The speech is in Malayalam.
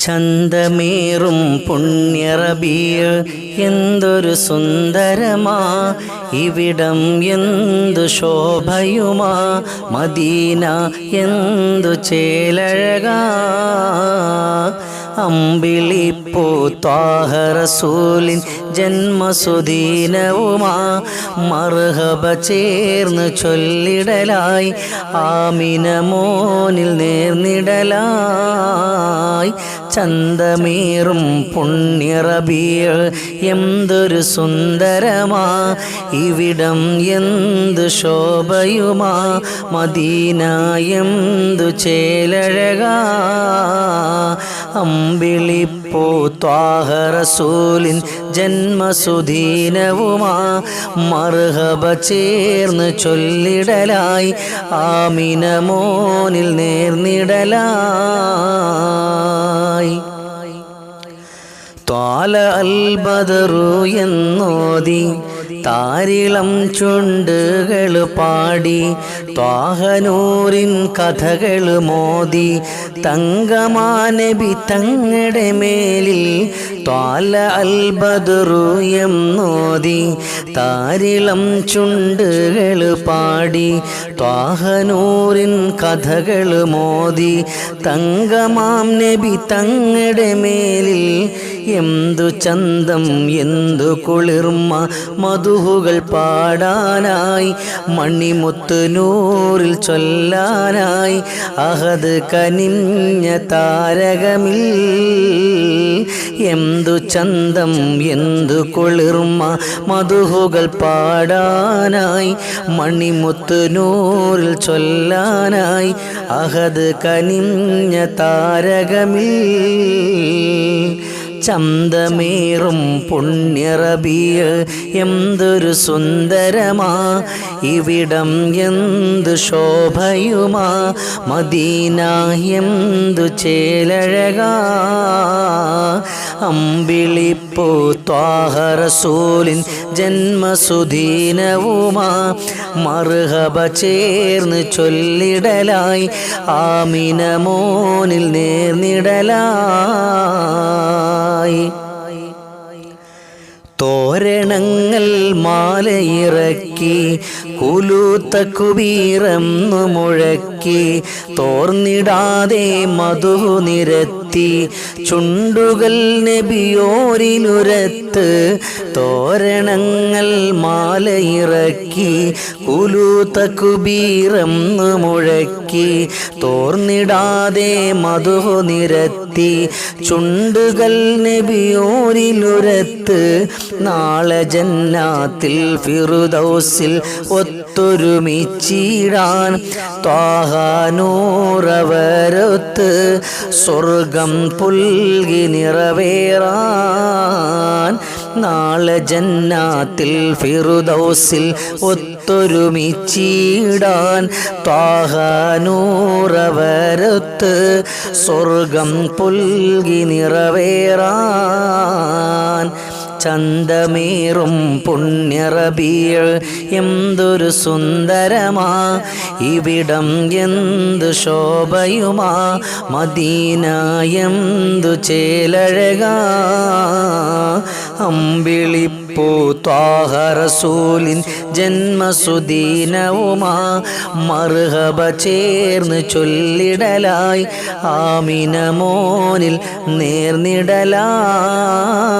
ചന്തമേറും പുണ്യറബിയ എന്തൊരു സുന്ദരമാ. ഇവിടം എന്തു ശോഭയുമാ. മദീന എന്തു ചേലഴകാ. അമ്പിളിപ്പൂ ത്വാഹറസൂലിൻ ജന്മസുദീനവുമാ. മർഹബ ചേർന്ന് ചൊല്ലിടലായി ആമിന മോനിൽ നേർന്നിടലായി. ചന്തമേറും പുണ്യറബിയ എന്തൊരു സുന്ദരമാ. ഇവിടം എന്തു ശോഭയുമാ. മദീന എന്തു ചേലഴകാ. അമ്പിളിപ്പൂ ത്വാഹറസൂലിൻ ജന്മസുദീനവുമാ മർഹബ ചേർന്ന് ചൊല്ലിടലായി. ആമിനമോനിൽ നേർന്നിടലായി. ത്വാല അൽബദറു എന്നോതി താരിളം ചുണ്ടുകൾ പാടി ത്വാഹനൂരിൻ കഥകൾ മോദി. തങ്കമാനബി തങ്ങടെ മേലിൽ ത്വാല അൽബദറു നോദി. താരിളം ചുണ്ടുകൾ പാടി. ത്വാഹനൂറിൻ കഥകൾ മോദി. തങ്കമാം നബി തങ്ങടെ മേലിൽ എന്തു ചന്തം എന്തു കുളിർമ മധുഹുകൾ പാടാനായി മണിമുത്ത് നൂറിൽ ചൊല്ലാനായി അഹദ് കനിഞ്ഞ താരകമിൽ. എന്തു ചന്തം എന്തു കുളിർമ മധുഹുകൾ പാടാനായി മണിമുത്ത് നൂറിൽ ചൊല്ലാനായി അഹദ് കനിഞ്ഞ താരകമിൽ. ചന്തമേറും പുണ്യറബിയ എന്തൊരു സുന്ദരമാ. ഇവിടം എന്തു ശോഭയുമാ. മദീന എന്തു ചേലഴകാ. അമ്പിളിപ്പൂ ത്വാഹറസൂലിൻ ജന്മസുദീനവുമാ. മറുഹബ ചേർന്ന് ചൊല്ലിടലായി. ആമിനമോനിൽ നേർന്നിടലായി തോരണങ്ങൾ മാലയിറക്കി കുലൂത്ത കുബീറന്നു മുഴക്കി തോർന്നിടാതെ മധു നിരത്തി ചുണ്ടുകൾ നബിയോരിനുരത്ത് തോരണങ്ങൾ മാലയിറക്കി കുലൂത്ത കുബീറന്നു മുഴക്കി തോർന്നിടാതെ മധു നിരത്തി ചുണ്ടുകൾ നബിയോരിലുരത്ത് നാളെ ജന്നാത്തിൽ ഫിറുദൗസിൽ ഒത്തൊരുമിച്ചിടാൻ ത്വാഹാനൂറവരൊത്ത് സ്വർഗം പുൽകി നിറവേറാൻ നാളെ ജന്നാത്തിൽ ഫിറുദൗസിൽ ഒത്തൊരുമിച്ചിടാൻ താഹാനൂറവരത്ത് സ്വർഗം പുൽകി നിറവേറാൻ ചന്തമേറും പുണ്യറബിയൾ എന്തൊരു സുന്ദരമാ. ഇവിടം എന്തു ശോഭയുമാ. മദീന എന്തു ചേലഴകാ. അമ്പിളിപ്പൂ ത്വാഹറസൂലിൻ ജന്മസുദീനവുമാ. മറുഹബ ചേർന്ന് ചൊല്ലിടലായി. ആമിനമോനിൽ നേർന്നിടലായി